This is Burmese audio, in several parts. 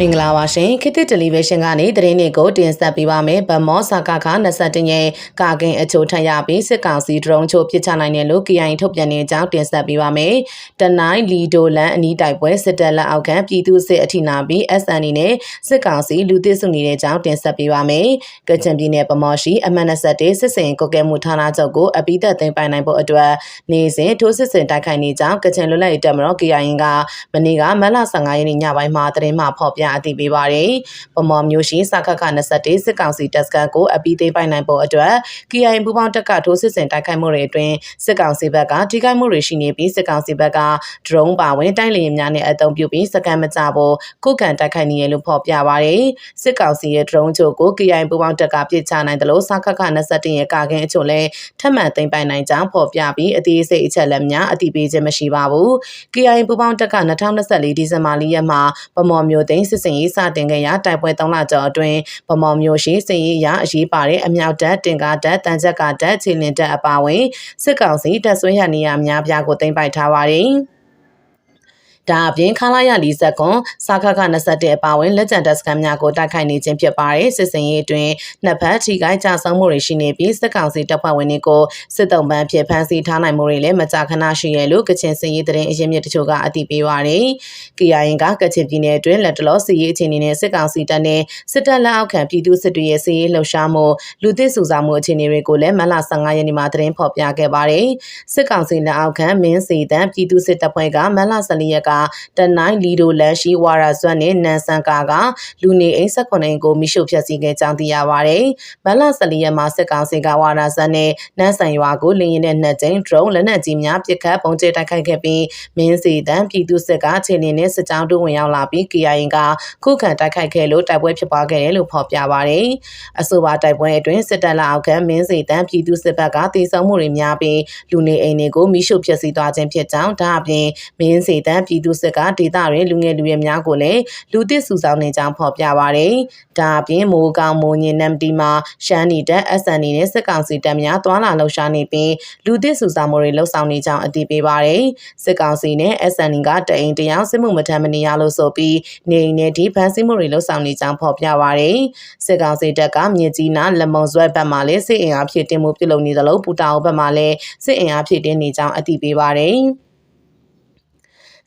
မင်္ဂလာပါရှင်ခေတ်သစ်တယ်လီဗေးရှင်းကနေသတင်းတွေကိုတင်ဆက်ပေးပါမယ်ဗမောစာကခ21ရက်ကာကင်အချိုထပ်ရပြီးစစ်ကောင်စီဒရုန်းချိုပစ်ချနိုင်တယ်လို့ KIA ထုတ်ပြန်နေကြောင်းတင်ဆက်ပေးပါမယ်တနိုင်းလီဒိုလန်အနီးတိုက်ပွဲစစ်တပ်လက်အောက်ခံပြည်သူစစ်အထိနာပြီး SND နဲ့စစ်ကောင်စီလူသစ်စုနေတဲ့ကြောင်းတင်ဆက်ပေးပါမယ်ကချင်ပြည်နယ်ဗမောရှိအမှန်21စစ်စင်ကုတ်ကဲမှုဌာနချုပ်ကိုအပိသက်သိမ်းပိုင်နိုင်ဖို့အတွက်နေစဉ်ထိုးစစ်စင်တိုက်ခိုက်နေကြောင်းကချင်လွတ်လပ်ရေးတပ်မတော် KIA ကမနေ့ကမတ်လ15ရက်နေ့ညပိုင်းမှာသတင်းမှဖော်ပြအသိပေးပါတယ်။ပမော်မျိုးရှိစခခ21စစ်ကောင်စီတပ်စခန်းကိုအပီးသိမ်းပိုင်နိုင်ဖို့အတွက် KIA ပူပေါင်းတပ်ကထိုးစစ်ဆင်တိုက်ခိုက်မှုတွေအတွင်းစစ်ကောင်စီဘက်ကထိခိုက်မှုတွေရှိနေပြီးစစ်ကောင်စီဘက်ကဒရုန်းပါဝင်တိုက်လေယာဉ်များနဲ့အသုံးပြုပြီးစကန်မကြဖို့ခုခံတိုက်ခိုက်နေရလို့ဖော်ပြပါတယ်။စစ်ကောင်စီရဲ့ဒရုန်းချို့ကို KIA ပူပေါင်းတပ်ကပစ်ချနိုင်တယ်လို့စခခ21ရဲ့ကာကင်းအချို့လည်းထပ်မံသိမ်းပိုင်နိုင်ကြောင်းဖော်ပြပြီးအသေးစိတ်အချက်လက်များအတည်ပြုခြင်းမရှိပါဘူး။ KIA ပူပေါင်းတပ်က2024ဒီဇင်ဘာလရက်မှာပမော်မျိုးသိန်းစစ်စင်ရေးစတင်ခဲ့ရာတိုက်ပွဲ3လကျော်အတွင်းဗမော်မျိုးရှိစစ်ရေးအရအရေးပါတဲ့အမြောက်တပ်တင်ကားတပ်တန်ချက်ကတပ်ခြေလင်တပ်အပါအဝင်စစ်ကောင်စီတပ်ဆွဲရနေရများပြားကိုတင်ပိုက်ထားပါတယ်။ ဒါအပြင်ခလာရလီဇက်ကွန်စာခခ21အပါဝင်လက်ကျန်တပ်စခန်းများကိုတိုက်ခိုက်နေခြင်းဖြစ်ပါတယ်စစ်စင်ရေးအတွင်းနှစ်ဖက်ထိခိုက်ကြဆုံးမှုတွေရှိနေပြီးစစ်ကောင်စီတပ်ဖွဲ့ဝင်တွေကိုစစ်တုံးပန်းဖြစ်ဖမ်းဆီးထားနိုင်မှုတွေလည်းမကြာခဏရှိရလို့ကချင်စင်ရေးတရင်အရင်မြစ်တချို့ကအသိပေးပါတယ် KIA ကကချင်ပြည်နယ်အတွင်းလက်တလောစီရေးအခြေအနေနဲ့စစ်ကောင်စီတပ်နဲ့စစ်တပ်လက်အောက်ခံပြည်သူစစ်တွေရဲ့စီရေးလှုပ်ရှားမှုလူသစ်စုဆောင်မှုအခြေအနေတွေကိုလည်းမလ15ရက်နေ့မှာသတင်းဖော်ပြခဲ့ပါတယ်စစ်ကောင်စီလက်အောက်ခံမင်းစီတန်းပြည်သူစစ်တပ်ဖွဲ့ကမလ14ရက်ကတနိုင်းလီဒိုလန်ရှိဝါရာဇွတ်နဲ့နန်ဆန်ကာကလူနေအိမ်၁9အိမ်ကိုမိရှုဖျက်ဆီးခဲ့ကြောင်းသိရပါတယ်။မလ14ရက်မှာစစ်ကောင်စီကဝါရာဇွတ်နဲ့နန်ဆန်ရွာကိုလင်းရင်တဲ့နှစ်ကြိမ် drone လက်နက်ကြီးများပစ်ခတ်ပုံကျဲတိုက်ခိုက်ခဲ့ပြီးမင်းစီတန်းပြည်သူစစ်ကခြေလင်းနဲ့စစ်ကြောင်းတို့ဝင်ရောက်လာပြီး KIA ကခုခံတိုက်ခိုက်ခဲ့လို့တိုက်ပွဲဖြစ်ပွားခဲ့တယ်လို့ဖော်ပြပါတယ်။အဆိုပါတိုက်ပွဲအတွင်းစစ်တပ်လက်အောက်ကမင်းစီတန်းပြည်သူစစ်ဘက်ကတေဆုံးမှုတွေများပြီးလူနေအိမ်တွေကိုမိရှုဖျက်ဆီးသွားခြင်းဖြစ်ကြောင်းဒါအပြင်မင်းစီတန်းပြည်သူစစ်ကဒေသတွင်လူငယ်လူရွယ်များကိုလည်းလူသစ်စုဆောင်နေကြောင်းဖော်ပြပါရယ်။ဒါအပြင်မိုးကောင်မိုးညင်နမ်တီမှာရှမ်းနီတက် SN နဲ့စစ်ကောင်စီတပ်များတွာလာလှုပ်ရှားနေပြီးလူသစ်စုဆောင်မှုတွေလှုပ်ဆောင်နေကြောင်းအသိပေးပါရယ်။စစ်ကောင်စီနဲ့ SN ကတအိမ်တယောက်စစ်မှုမထမ်းမနေရလို့ဆိုပြီးနေအိမ်နဲ့ဒီဖန်ဆီးမှုတွေလှုပ်ဆောင်နေကြောင်းဖော်ပြပါရယ်။စစ်ကောင်စီတပ်ကမြစ်ကြီးနားလမုံဇွဲဘက်မှလည်းစစ်အင်အားဖြည့်တင်မှုပြုလုပ်နေသလိုပူတာအိုဘက်မှလည်းစစ်အင်အားဖြည့်တင်နေကြောင်းအသိပေးပါရယ်။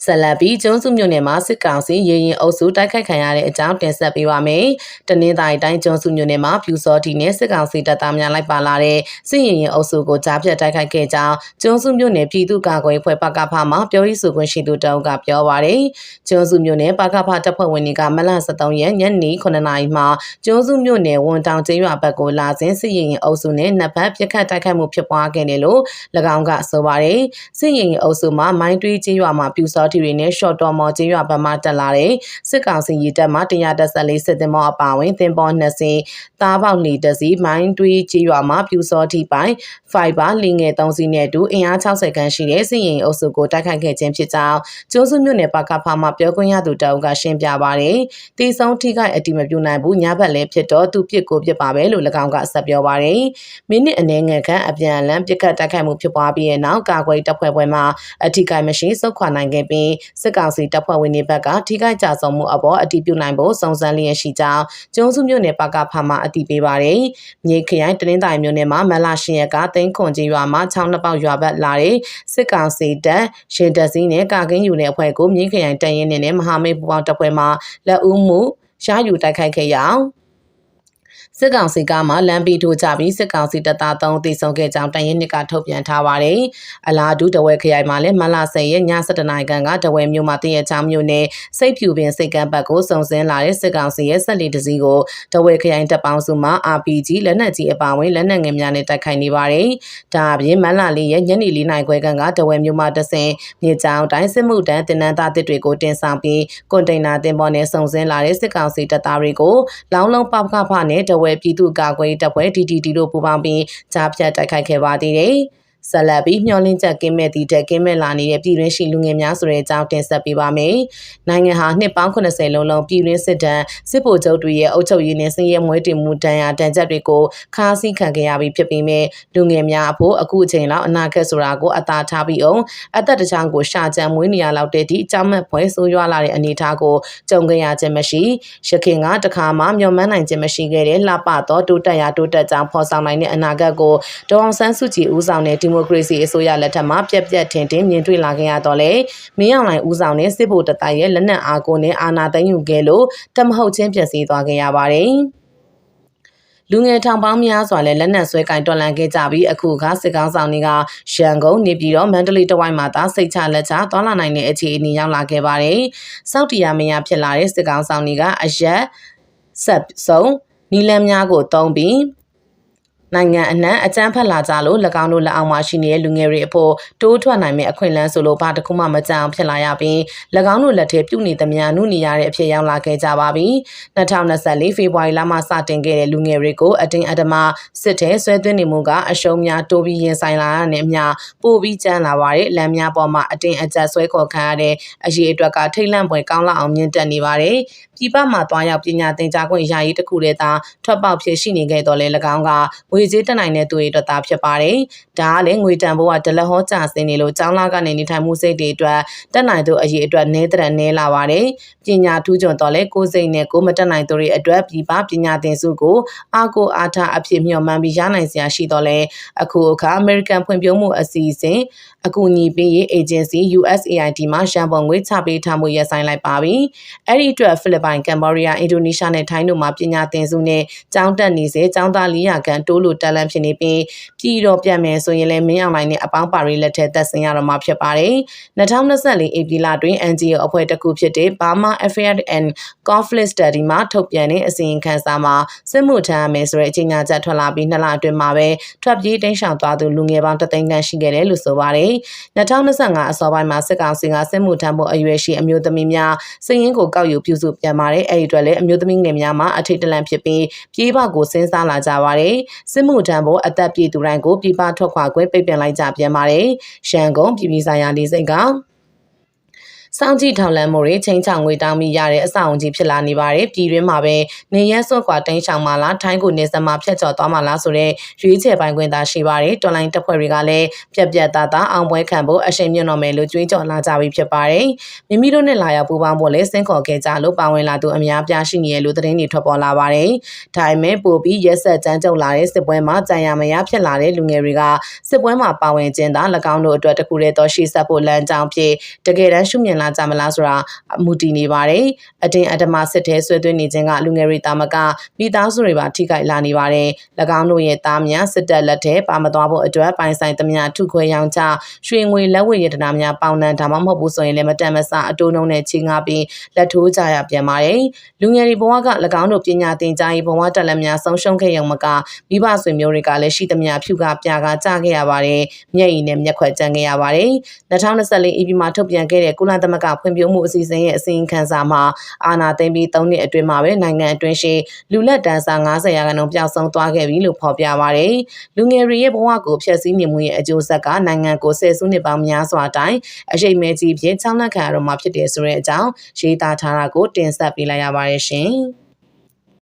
ဆက်လက်ပြီးကျွန်းစုမြို့နယ်မှာစစ်ကောင်စီရေရင်အုပ်စုတိုက်ခိုက်ခံရတဲ့အကြောင်းတင်ဆက်ပေးပါမယ်။တနင်္သာရီတိုင်းကျွန်းစုမြို့နယ်မှာဖြူစောတီနဲ့စစ်ကောင်စီတပ်သားများလိုက်ပါလာတဲ့စစ်ရေရင်အုပ်စုကိုကြားဖြတ်တိုက်ခိုက်ခဲ့ကြောင်းကျွန်းစုမြို့နယ်ပြည်သူ့ကာကွယ်ဖွဲ့ပကဖမှပြောရေးဆိုခွင့်ရှိသူတအုပ်ကပြောပါရယ်။ကျွန်းစုမြို့နယ်ပကဖတပ်ဖွဲ့ဝင်တွေကမလ23ရက်ညနေ9နာရီမှာကျွန်းစုမြို့နယ်ဝန်တောင်ကျေးရွာဘက်ကိုလာစဉ်စစ်ရေရင်အုပ်စုနဲ့နှစ်ဖက်ပြစ်ခတ်တိုက်ခိုက်မှုဖြစ်ပွားခဲ့တယ်လို့၎င်းကဆိုပါရယ်။စစ်ရေရင်အုပ်စုမှာမိုင်းတွေးကျေးရွာမှာဖြူစောတီတွေနဲ့ရှော့တော်မော်ကျေးရွာဘက်မှတက်လာတဲ့စစ်ကောင်စီရေးတပ်မှ114စစ်သင်္ဘောအပါအဝင်သင်္ဘော2စင်းသားပေါက်နေတစီမိုင်းတွေးကျေးရွာမှာပြူစောတိပိုင်ဖိုင်ဘာလင်ငယ်3စီးနဲ့အတူအင်အား60ခန်းရှိတဲ့စစ်ရင်အုပ်စုကိုတိုက်ခိုက်ခဲ့ခြင်းဖြစ်ကြောင်းကျိုးစုမြို့နယ်ပါကဖာမှပြောခွင့်ရသူတအုပ်ကရှင်းပြပါတယ်။တီဆုံးထိခိုက်အတိမပြုနိုင်ဘူးညဘက်လည်းဖြစ်တော့သူပြစ်ကိုပြစ်ပါပဲလို့၎င်းကဆက်ပြောပါတယ်။မိနစ်အနည်းငယ်ခန့်အပြန်အလှန်ပြစ်ခတ်တိုက်ခိုက်မှုဖြစ်ပွားပြီးတဲ့နောက်ကာကွယ်တပ်ဖွဲ့ပွဲမှာအထိကိုက်မရှိစုခွာနိုင်ခဲ့ပြီးစစ်ကောင်စီတပ်ဖွဲ့ဝင်တွေဘက်ကထိခိုက်ကြဆုံးမှုအပေါ်အတည်ပြုနိုင်ဖို့စုံစမ်းလျက်ရှိကြောင်းကျုံးစုမြို့နယ်ပါကဖာမှအတည်ပြုပါတယ်။မြေခရိုင်တနင်္သာရီမြို့နယ်မှာမလရှင်ရက်ကသိန်းခွန်ကြီးရွာမှာချောင်းနှစ်ပေါက်ရွာဘက်လာတဲ့စစ်ကောင်စီတပ်ရှင်တပ်စည်းနဲ့ကာကင်းယူတဲ့အဖွဲ့ကိုမြေခရိုင်တရင်နဲ့မဟာမိတ်ပူးပေါင်းတပ်ဖွဲ့မှလက်ဦးမှုရယူတိုက်ခိုက်ခဲ့ရအောင် စစ်ကောင်စီကမှလမ်းပြီးထိုးကြပြီးစစ်ကောင်စီတပ်သား3ဦးသေဆုံးခဲ့ကြောင်းတရင်နှစ်ကထုတ်ပြန်ထားပါတယ်။အလားတူတဝဲခရိုင်မှာလည်းမလဆယ်ရဲ့ည7နာရီခန့်ကတဝဲမြို့မှာတရချောင်းမြို့နယ်စိတ်ဖြူပင်စိတ်ကမ်းဘက်ကိုစုံစင်းလာတဲ့စစ်ကောင်စီရဲ့ဆက်လီတစည်းကိုတဝဲခရိုင်တပ်ပေါင်းစုမှ RPG လက်နက်ကြီးအပါအဝင်လက်နက်ငယ်များနဲ့တိုက်ခိုက်နေပါတယ်။ဒါအပြင်မလလေးရဲ့ညနေ၄နာရီခွဲခန့်ကတဝဲမြို့မှာတဆင်မြေကြောင်တိုင်းစစ်မှုတန်းတင်နန်းသားတစ်တွေကိုတင်ဆောင်ပြီးကွန်တိန်နာတင်ပေါ်နဲ့စုံစင်းလာတဲ့စစ်ကောင်စီတပ်သားတွေကိုလောင်းလုံးပပကဖနဲ့တဝဲပြည်သူ့ကာကွယ်တပ်ဖွဲ့ DDD တို့ပူးပေါင်းပြီးကြားဖြတ်တိုက်ခိုက်ခဲ့ပါသေးတယ်။ ဆက်လက်ပြီးမျှော်လင့်ချက်ကင်းမဲ့သည့်တက်ကင်းမဲ့လာနေတဲ့ပြည်တွင်းရှိလူငယ်များဆိုတဲ့အကြောင်းတင်ဆက်ပေးပါမယ်။နိုင်ငံဟာနှစ်ပေါင်း80လုံးလုံးပြည်တွင်းစစ်တမ်းစစ်ဗိုလ်ချုပ်တွေရဲ့အုပ်ချုပ်ရေးနဲ့စည်ရဲမွေးတင်မှုတန်ရာတန်ချက်တွေကိုခါးစည်းခံခဲ့ရပြီးဖြစ်ပေမဲ့လူငယ်များအဖို့အခုအချိန်လောက်အနာဂတ်ဆိုတာကိုအသာထားပြီးအောင်အသက်တစ်ချောင်းကိုရှာကြံမွေးနေရလောက်တဲ့ဒီအကြောင်းမဲ့ဖွဲဆိုးရွားလာတဲ့အနေအထားကိုကြုံကြရခြင်းမရှိရခင်ကတခါမှမျှော်မှန်းနိုင်ခြင်းမရှိခဲ့တဲ့လှပသောတိုးတက်ရာတိုးတက်ကြောင်းဖော်ဆောင်နိုင်တဲ့အနာဂတ်ကိုဒေါအောင်ဆန်းစုကြည်ဦးဆောင်တဲ့ဒီမိုကရေစီအစိုးရလက်ထက်မှာပြက်ပြက်ထင်ထင်မြင်တွေ့လာခဲ့ရတော့လေမင်းအောင်လှိုင်ဦးဆောင်တဲ့စစ်ဗိုလ်တပ်သားရဲ့လက်နက်အားကိုနဲ့အာဏာသိမ်းယူခဲ့လို့တမဟုတ်ချင်းပြည့်စည်သွားခဲ့ရပါတယ်လူငယ်ထောင်ပေါင်းများစွာလည်းလက်နက်ဆွဲကင်တော်လန်ခဲ့ကြပြီးအခုအခါစစ်ကောင်းဆောင်တွေကရန်ကုန်နေပြည်တော်မန္တလေးတဝိုင်းမှာသာစိတ်ချလက်ချသွားလာနိုင်တဲ့အခြေအနေရောက်လာခဲ့ပါတယ်။စောက်တီယာမယာဖြစ်လာတဲ့စစ်ကောင်းဆောင်တွေကအရက်ဆက်ဆုံးနီလန်းများကိုတုံးပြီး နိုင်ငံအနှံ့အကြမ်းဖက်လာကြလို့၎င်းတို့လက်အောက်မှာရှိနေတဲ့လူငယ်တွေအဖို့တိုးထွက်နိုင်မယ့်အခွင့်အလမ်းဆိုလို့ဘာတစ်ခုမှမကြအောင်ဖြစ်လာရပြီး၎င်းတို့လက်ထဲပြုနေသမျှနုနေရတဲ့အဖြစ်ရောက်လာခဲ့ကြပါပြီ2024ဖေဖော်ဝါရီလမှစတင်ခဲ့တဲ့လူငယ်တွေကိုအတင်းအဓမ္မစစ်ထဲဆွဲသွင်းနေမှုကအရှုံးများတိုးပြီးရင်ဆိုင်လာရတဲ့အမျှပိုပြီးကျန်းလာပါတယ်လမ်းများပေါ်မှာအတင်းအကျပ်ဆွဲခေါ်ခံရတဲ့အရေးအတွက်ကထိတ်လန့်ဖွယ်ကောင်းလောက်အောင်မြင့်တက်နေပါတယ်ပြည်ပမှာတွားရောက်ပညာသင်ကြားခွင့်ရရေးတစ်ခုတည်းသာထွက်ပေါက်ဖြစ်ရှိနေခဲ့တော်လဲ၎င်းကငွေကြေးတက်နိုင်တဲ့သူတွေအတွက်သာဖြစ်ပါတယ်။ဒါကလည်းငွေတန်ဖိုးကဒလဟောကျဆင်းနေလို့ကျောင်းလာကနေနေထိုင်မှုစိတ်တွေအတွက်တက်နိုင်သူအရေးအတွက်နည်းတဲ့နည်းလာပါတယ်။ပညာထူးချွန်တော်လဲကိုယ်စိတ်နဲ့ကိုယ်မတက်နိုင်သူတွေအတွက်ပြည်ပပညာသင်စုကိုအားကိုအားထားအဖြစ်မျှော်မှန်းပြီးရနိုင်စရာရှိတော်လဲအခုအခါ American ဖွံ့ဖြိုးမှုအစီအစဉ်အကူအညီပေးရေး agency USAID မှရန်ပုံငွေချပေးထားမှုရပ်ဆိုင်းလိုက်ပါပြီ။အဲ့ဒီအတွက်ဖိလစ်ပိုင်ကမ်ဘောဒီးယားအင်ဒိုနီးရှားနဲ့ထိုင်းတို့မှာပညာသင်စုနဲ့ကျောင်းတက်နေစေကျောင်းသား400ခန့်တိုးလို့တက်လန့်ဖြစ်နေပြီးပြည်တော်ပြန်မယ်ဆိုရင်လည်းမင်းအောင်နိုင်နဲ့အပေါင်းပါရီလက်ထက်သက်ဆင်ရတော့မှာဖြစ်ပါတယ်။2024ဧပြီလတွင် NGO အဖွဲ့တစ်ခုဖြစ်တဲ့ Burma Affairs and Conflict Study မှထုတ်ပြန်တဲ့အစီရင်ခံစာမှာစစ်မှုထမ်းရမယ်ဆိုတဲ့အကြေညာချက်ထွက်လာပြီးနှစ်လအတွင်းမှာပဲထွက်ပြေးတိမ်းရှောင်သွားသူလူငယ်ပေါင်းတသိန်းခန့်ရှိခဲ့တယ်လို့ဆိုပါတယ်။2025အစောပိုင်းမှာစစ်ကောင်စီကစစ်မှုထမ်းဖို့အရွယ်ရှိအမျိုးသမီးများစည်ရင်းကိုကောက်ယူပြုစုပြန်ပါတယ်။အဲဒီအတွက်လည်းအမျိုးသမီးငယ်များမှာအထိတ်တလန့်ဖြစ်ပြီးပြေးပကိုစဉ်းစားလာကြပါတယ်။စစ်မှုထမ်းဖို့အသက်ပြည့်သူတိုင်းကိုပြည်ပထွက်ခွာခွင့်ပိတ်ပင်လိုက်ကြပြန်ပါတယ်။ရှန်ကုန်ပြည်ပြည်ဆိုင်ရာလေးစိတ်က စောင့်ကြည့်ထောက်လန့်မှုတွေချင်းချောင်ငွေတောင်းမိရတဲ့အဆောက်အုံကြီးဖြစ်လာနေပါတယ်ပြည်တွင်းမှာပဲနေရစွန့်ခွာတိမ်းရှောင်မှလားထိုင်းကိုနေစမှာဖျက်ချော်သွားမှလားဆိုတဲ့ရွေးချယ်ပိုင်ခွင့်သာရှိပါတယ်တော်လိုင်းတပ်ဖွဲ့တွေကလည်းပြက်ပြက်သားသားအောင်ပွဲခံဖို့အရှိန်မြင့်တော်မယ်လို့ကြွေးကြော်လာကြပြီးဖြစ်ပါတယ်မိမိတို့နဲ့လာရောက်ပူးပေါင်းဖို့လည်းစင်ခေါ်ခဲ့ကြလို့ပါဝင်လာသူအများပြားရှိနေရလို့သတင်းတွေထွက်ပေါ်လာပါတယ်ဒါပေမဲ့ပို့ပြီးရက်ဆက်ကြမ်းကြုတ်လာတဲ့စစ်ပွဲမှာကြံရမရဖြစ်လာတဲ့လူငယ်တွေကစစ်ပွဲမှာပါဝင်ခြင်းသာ၎င်းတို့အတွက်တခုတည်းသောရှေ့ဆက်ဖို့လမ်းကြောင်းဖြစ်တကယ်တမ်းရှုမြင်လာကြမလားဆိုတာမူတည်နေပါတယ်။အတင်းအဓမ္မစစ်ထဲဆွဲသွင်းနေခြင်းကလူငယ်တွေတာမကမိသားစုတွေပါထိခိုက်လာနေပါတယ်။၎င်းတို့ရဲ့သားများစစ်တပ်လက်ထဲပါမသွားဖို့အတွက်ပိုင်ဆိုင်သမျှထုခွဲရောင်းချရွှေငွေလက်ဝယ်ရတနာများပေါင်နှံဒါမှမဟုတ်ဘူးဆိုရင်လည်းမတန်မဆအတိုးနှုံးနဲ့ချင်းငါပြီးလက်ထိုးကြရပြန်ပါတယ်။လူငယ်တွေဘဝက၎င်းတို့ပညာသင်ကြားရေးဘဝတက်လက်များဆုံးရှုံးခဲ့ရုံမကမိဘဆွေမျိုးတွေကလည်းရှိသမျှဖြူကပြကကြခဲ့ရပါတယ်။မျက်ရည်နဲ့မျက်ခွက်ကျန်ခဲ့ရပါတယ်။2024 EP မှာထုတ်ပြန်ခဲ့တဲ့ကုလသမဂ္ဂဖွံ့ဖြိုးမှုအစီအစဉ်ရဲ့အစီရင်ခံစာမှာအာဏာသိမ်းပြီး၃နှစ်အတွင်းမှာပဲနိုင်ငံအတွင်းရှိလူလက်တန်းစား90ရာခိုင်နှုန်းပျောက်ဆုံးသွားခဲ့ပြီလို့ဖော်ပြပါရယ်လူငယ်တွေရဲ့ဘဝကိုဖျက်ဆီးနေမှုရဲ့အကျိုးဆက်ကနိုင်ငံကိုဆယ်စုနှစ်ပေါင်းများစွာတိုင်အရှိန်မဲကြီးဖြင့်ချောင်းလက်ခံရတော့မှာဖြစ်တယ်ဆိုတဲ့အကြောင်းရေးသားထားတာကိုတင်ဆက်ပေးလိုက်ရပါတယ်ရှင်။